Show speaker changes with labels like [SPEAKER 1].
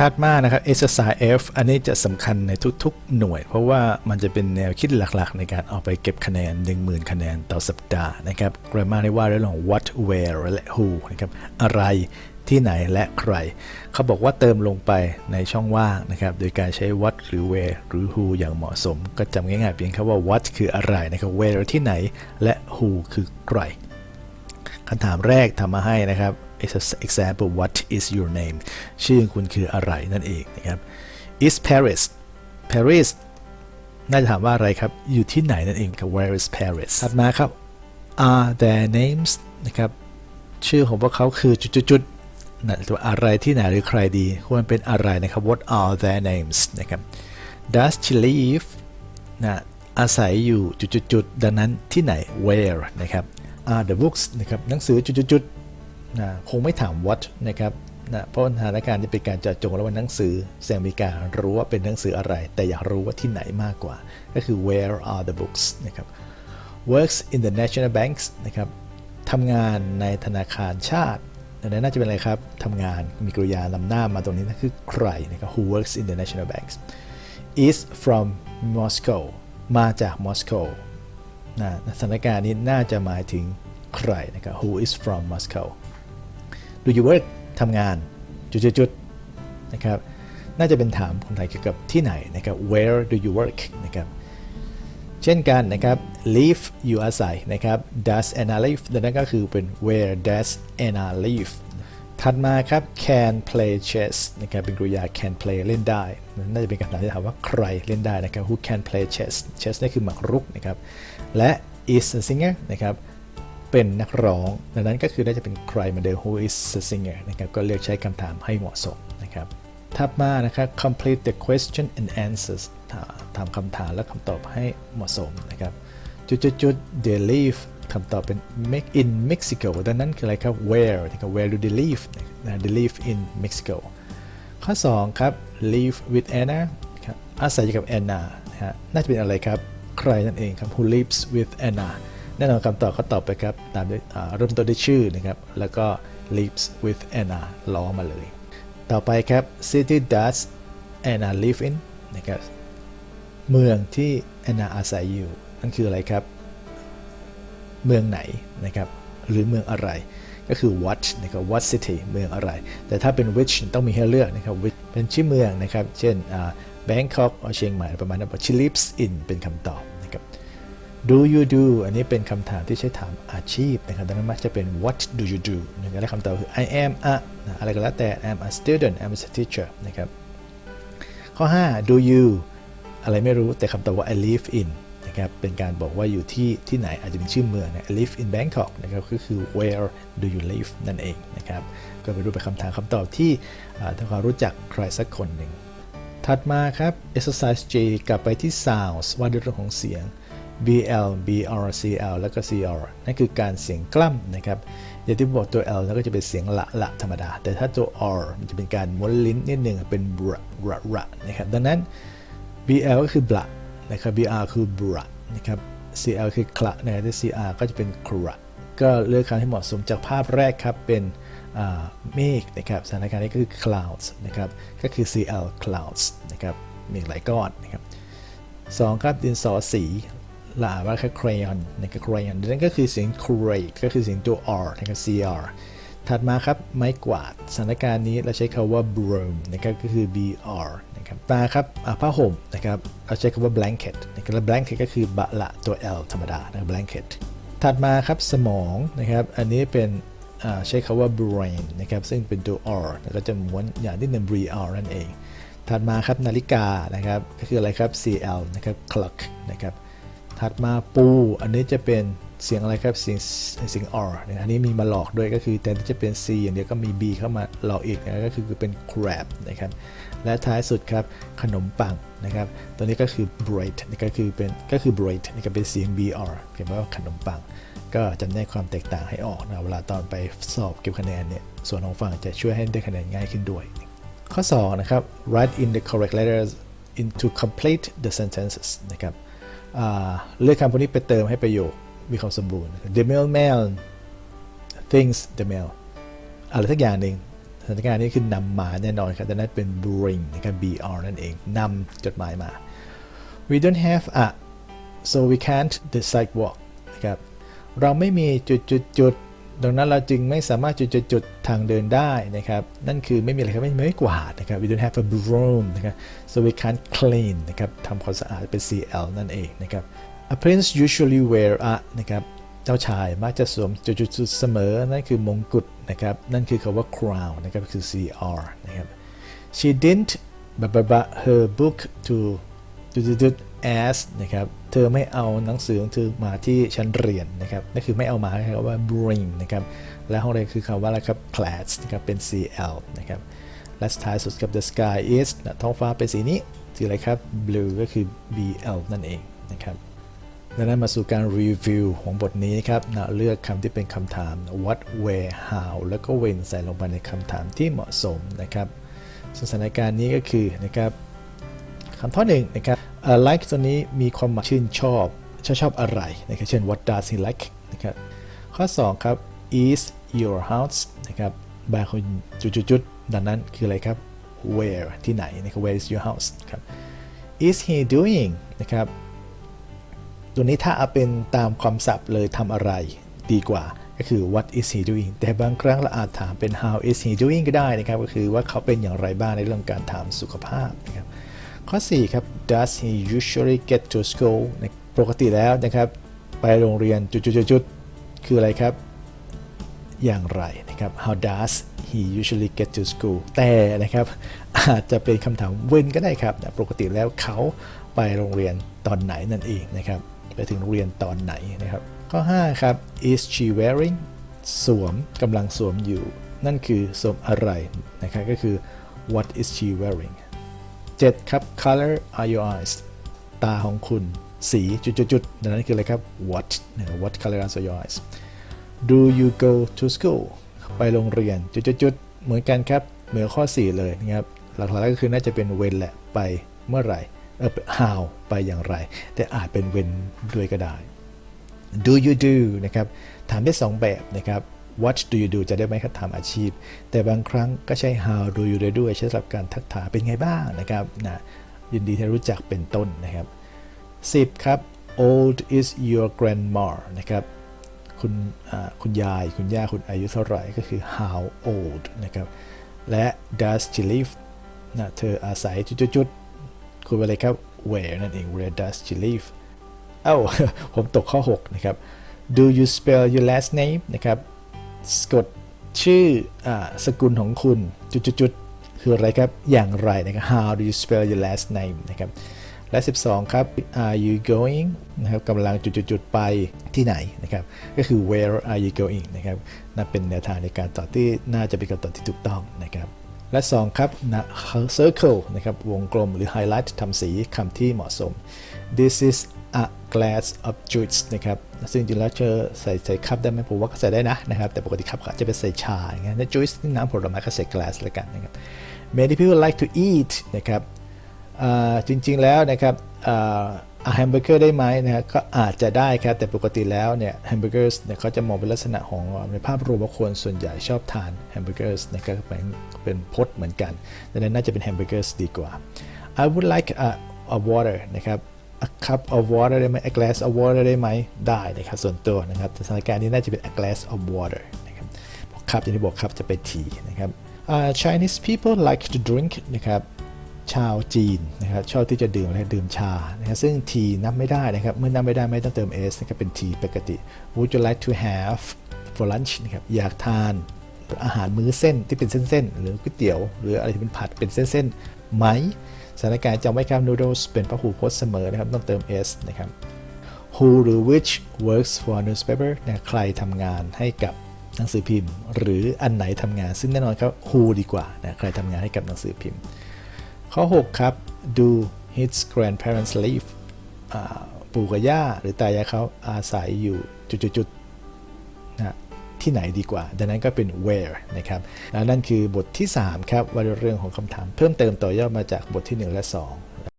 [SPEAKER 1] ถัดมานะครับ exercise F อันนี้จะสำคัญในทุกๆ หน่วย เพราะว่ามันจะเป็นแนวคิดหลักๆ ในการเอาไปเก็บคะแนน 10,000 คะแนนต่อสัปดาห์นะครับ grammar ได้ว่าเรื่องของ what where และ who นะครับ อะไรที่ไหนและใคร เขาบอกว่าเติมลงไปในช่องว่างนะครับ โดยการใช้ what หรือ where หรือ who อย่างเหมาะสม ก็จำง่ายๆเพียงแค่ว่า what คืออะไรนะครับ where ที่ไหนและ who คือใครคำถามแรกทำมาให้นะครับ example what is your name ชื่อคุณคืออะไรนั่นเองนะครับ is Paris Paris น่าจะถามว่าอะไรครับ อยู่ที่ไหนนั่นเองครับ where is Paris ถัดมาครับ are their names นะครับ ชื่อของพวกเขาคือจุดๆนะตัวอะไรที่ไหนหรือใครดี ควรเป็นอะไรนะครับ what are their names นะครับ does she live นะอาศัยอยู่จุดๆดังนั้นที่ไหน where นะครับ are the books นะครับ หนังสือจุดๆ นะคงไม่ถาม what นะครับนะเพราะสถานการณ์จะเป็นการจาะจงแล้วว่าหนังสือแสดงมีการรู้ว่าเป็นหนังสืออะไร แต่อยากรู้ว่าที่ไหนมากกว่า ก็คือ where are the books นะครับ works in the national banks นะครับทำงานในธนาคารชาตินั้นน่าจะเป็นอะไรครับทำงานมีกริยานำหน้ามาตรงนี้นั่นคือใครนะครับ who works in the national banks is from Moscow มาจากมอสโกนะสถานการณ์นี้น่าจะหมายถึงใครนะครับ who is from Moscow do you work ทำงานจุดๆนะครับน่าจะเป็นถามคนไทยเกี่ยวกับที่ไหนนะครับ where do you work นะครับเช่นกันนะครับ live อยู่อาศัยนะครับ does Anna live ดังนั้นก็คือเป็น where does Anna live ถัดมาครับ can play chess นะครับเป็นกริยา can play เล่นได้ น่าจะเป็นคำถามที่ถามว่าใครเล่นได้นะครับ who can play chess chess นี่คือหมากรุกนะครับและ is a singer นะครับ เป็นนักร้อง ดังนั้นก็คือน่าจะเป็นใครมือนเดิ who is a singer นะครับก็เลือกใช้คำถามให้เหมาะสมนะครับถัดมานะครับ complete the question and answers ถามคำถามและคำตอบให้เหมาะสมนะครับจุดๆๆ they live คำตอบเป็น make in Mexico ดังนั้นคืออะไรครับ where นะครับ where do they live นะ they live in Mexico ข้อ 2 ครับ live with Anna อาศัยอยู่กับ Anna นะฮะน่าจะเป็นอะไรครับ ใครนั่นเองครับ who lives with Anna แน่นอนคำตอบเขาตอบไปครับตามด้วยเริ่มต้นด้วยชื่อนะครับ แล้วก็ lives with Anna ล้อมาเลย ต่อไปครับ city does Anna live in นะครับเมืองที่แอนนาอาศัยอยู่นั่นคืออะไรครับ เมืองไหนนะครับหรือเมืองอะไรก็คือ what นะครับ what city เมืองอะไร แต่ถ้าเป็น which ต้องมีให้เลือกนะครับ which เป็นชื่อเมืองนะครับ เช่น Bangkok เชียงใหม่ประมาณนั้น she lives in เป็นคำตอบ do you do อันนี้เป็นคำถามที่ใช้ถามอาชีพนะครับดังนั้นมักจะเป็น what do you do นะครับและคำตอบคือ I am a อะไรก็แล้วแต่ I'm a student I'm a teacher นะครับข้อ 5 do you อะไรไม่รู้แต่คำตอบว่า I live in นะครับเป็นการบอกว่าอยู่ที่ที่ไหนอาจจะเป็นชื่อเมืองนะ I live in Bangkok นะครับก็คือ where do you live นั่นเองนะครับก็ไปดูไปนคำถามคำตอบที่ทำความรู้จักใครสักคนหนึ่งถัดมาครับ exercise G กลับไปที่ sounds ว่าด้วยเรื่องของเสียง BL BR CL แล้วก็ CR นั่นคือการเสียงกล้ำนะครับอย่างที่บอกตัว L แล้วก็จะเป็นเสียงละละธรรมดา แต่ถ้าตัว R มันจะเป็นการม้วนลิ้นนิดหนึ่งเป็นบระระระนะครับดังนั้น BL ก็คือบละนะครับ BR คือบระนะครับ CL คือคละนะครับแต่ CR ก็จะเป็นคระก็เลือกคำที่เหมาะสมจากภาพแรกครับเป็นเมฆนะครับสถานการณ์นี้ก็คือ clouds นะครับก็คือ CL clouds นะครับเมฆหลายก้อนนะครับสองครับดินสอสี ลาว่าแคือ crayon นะครับ crayon นั่นก็คือเสียง cray ก็คือเสียงตัว R นะครับ CR ถัดมาครับ ไม้กวาดสถานการณ์นี้เราใช้คาว่า broom นะครับก็คือ BR นะครับมาครับผ้าห่มนะครับเราใช้คำว่า blanket นะครับและ blanket ก็คือบะละตัว L ธรรมดานะ blanket ถัดมาครับสมองนะครับอันนี้เป็นใช้คาว่า brain นะครับซึ่งเป็นตัว R แล้วก็จะม้วนอย่างที่หนึ่ง BR นั่นเอง ถัดมาครับนาฬิกานะครับก็คืออะไรครับ CL นะครับ clock นะครับ ถัดมาปู อันนี้จะเป็นเสียงอะไรครับ เสียงเสียง R นะอันนี้มีมาหลอกด้วยก็คือแทนที่จะเป็น C อย่างเดียวก็มี B เข้ามาหลอกอีกนะก็คือเป็น crab นะครับ และท้ายสุดครับขนมปังนะครับ ตัวนี้ก็คือ bread นี่ก็คือเป็นก็คือ bread นี่ก็เป็นเสียง BR เขียนว่าขนมปัง ก็จำแนกความแตกต่างให้ออกนะเวลาตอนไปสอบเก็บคะแนนเนี่ยส่วนของฝั่งจะช่วยให้ได้คะแนนง่ายขึ้นด้วย ข้อ2นะครับ write in the correct letters into complete the sentences นะครับ เลือกคำพวกนี้ไปเติมให้ประโยคมีความสมบูรณ์ the mailman thinks the mail อะไรสักอย่างหนึ่งสถานการณ์นี้คือนำมาแน่นอนครับดังนั้นเป็น bring นะครับ br นั่นเองนำจดหมายมา we don't have a so we can't the sidewalk นะครับเราไม่มีจุดจุดจุด ดังนั้นเราจึงไม่สามารถจุดจุดทางเดินได้นะครับ นั่นคือไม่มีอะไรครับ ไม่ไม่กวาดนะครับ we don't have a broom นะครับ so we can't clean นะครับทำความสะอาดเป็น cl นั่นเองนะครับ a prince usually wear a นะครับเจ้าชายมักจะสวมจุดจุดจุดเสมอ นั่นคือมงกุฎนะครับ นั่นคือคำว่า crown นะครับ คือ cr นะครับ she didn't b b b her book to จุดจุดจุด as นะครับ ธอไม่เอาหนังสือของเธอมาที่ชั้นเรียนนะครับนั่นคือไม่เอามาคือคำว่า bring นะครับและห้องเรียนคือคำว่าอะไรครับ class นะครับเป็น cl นะครับและสุดท้ายสุดกับ the sky is นะท้องฟ้าเป็นสีนี้สีอะไรครับ blue ก็คือ bl นั่นเองนะครับดังนั้นมาสู่การรีวิวของบทนี้ครับนะเลือกคำที่เป็นคำถาม what where how แล้วก็ when ใส่ลงไปในคำถามที่เหมาะสมนะครับสถานการณ์นี้ก็คือนะครับ คำข้อหนึ่งนะครับเอ่อ like ตัวนี้มีความหมายชื่นชอบชอบชอบอะไรนะครับเช่น what does he like นะครับข้อ 2 ครับ is your house นะครับบ้านคุณจุดๆๆดังนั้นคืออะไรครับ where ที่ไหนนะครับ where is your house ครับ is he doing นะครับ ตัวนี้ถ้าเอาเป็นตามความศัพท์เลยทำอะไรดีกว่าก็คือ what is he doing แต่บางครั้งเราอาจถามเป็น how is he doing ก็ได้นะครับ ก็คือว่าเขาเป็นอย่างไรบ้างในเรื่องการถามสุขภาพนะครับ ข้อ 4 ครับ does he usually get to school ปกติแล้วนะครับ ไปโรงเรียนจุดๆคืออะไรครับ อย่างไรนะครับ how does he usually get to school แต่นะครับอาจจะเป็นคำถาม when ก็ได้ครับ ปกติแล้วเขาไปโรงเรียนตอนไหนนั่นเองนะครับ ไปถึงโรงเรียนตอนไหนนะครับ ข้อ 5 ครับ is she wearing สวมกำลังสวมอยู่ นั่นคือสวมอะไรนะครับก็คือ what is she wearing 7 ครับ color are your eyes ตาของคุณสีจุดๆๆดังนั้นคืออะไรครับ what what color are your eyes do you go to school ไปโรงเรียนจุดๆๆเหมือนกันครับ เหมือนข้อ 4 เลยนะครับ หลักๆก็คือน่าจะเป็น when แหละ ไปเมื่อไหร่เออ how ไปอย่างไร แต่อาจเป็น when ด้วยก็ได้ do you do นะครับ ถามได้ 2 แบบนะครับ what do you do จะได้ไหมครับถามอาชีพ แต่บางครั้งก็ใช้ how do you ได้ด้วยใช้สำหรับการทักทายเป็นไงบ้างนะครับนะยินดีที่รู้จักเป็นต้นนะครับ 10 ครับ old is your grandma นะครับคุณคุณยาย คุณย่า คุณอายุเท่าไหร่ก็คือ how old นะครับและ does she live นะเธออาศัยจุดๆคุณไปเลยครับ where นั่นเอง where does she live เอ้า ผมตกข้อ 6 นะครับ do you spell your last name นะครับ กดชื่ออสกุลของคุณจุดๆคืออะไรครับ อย่างไรนะครับ how do you spell your last name นะครับ และ 12 ครับ are you going นะครับกำลังจุดๆๆไปที่ไหนนะครับ ก็คือ where are you going นะครับนั่นเป็นแนวทางในการตอบที่น่าจะเป็นคำตอบที่ถูกต้องนะครับและ 2 ครับนะ circle นะครับ วงกลมหรือ highlight ทำสีคำที่เหมาะสม this is a glass of juice นะครับ ซึ่งจริงแล้วเจอใส่ใส่คัพได้ไหมผมว่าก็ใส่ได้นะนะครับ แต่ปกติคัพจะเป็นใส่ชาอย่างเงี้ยนะ juice น้ำผลไม้ก็ใส่ glass ล้วกันนะครับ many people like to eat นะครับจริงๆแล้วนะครับอาแฮมเบอร์เกอร์ได้ไหมนะครับก็อาจจะได้ครับ แต่ปกติแล้วเนี่ยแฮมเบอร์เกอร์เนี่ยเขาจะมองเป็นลักษณะของในภาพรวมว่าคนส่วนใหญ่ชอบทานแฮมเบอร์เกอร์นะครับเป็นเป็นพจน์เหมือนกันดังนั้นน่าจะเป็นแฮมเบอร์เกอร์ดีกว่า I would like a, a water นะครับ a cup of water ได้ไหม a glass of water ได้ไหมได้นะครับส่วนตัวนะครับสถานการณ์นี้น่าจะเป็น a glass of water นะครับคัพอย่างที่บอกครับจะเป็นทีนะครับอ่า Chinese people like to drink นะครับชาวจีนนะครับชอบที่จะดื่มอะไรดื่มชานะครับซึ่งทีนับไม่ได้นะครับ เมื่อนับไม่ได้ไม่ต้องเติม s นะครับเป็นทีปกติ Would you like to have for lunch นะครับอยากทานอาหารมื้อเส้นที่เป็นเส้นๆ หรือก๋วยเตี๋ยว หรืออะไรที่เป็นผัดเป็นเส้นๆไหม สถานการณ์จำไว้ครับ noodles เป็นพหูพจน์เสมอนะครับ ต้องเติม s นะครับ who หรือ which works for newspaper นะใครทำงานให้กับหนังสือพิมพ์ หรืออันไหนทำงาน ซึ่งแน่นอนครับ who ดีกว่านะใครทำงานให้กับหนังสือพิมพ์ ข้อ 6 ครับ do his grandparents live ปู่กับย่าหรือตายายเขาอาศัยอยู่จุด ที่ไหนดีกว่า ดังนั้นก็เป็น where นะครับและนั่นคือบทที่3ครับว่าเรื่องของคำถามเพิ่มเติมต่อยอดมาจากบทที่ 1 และ 2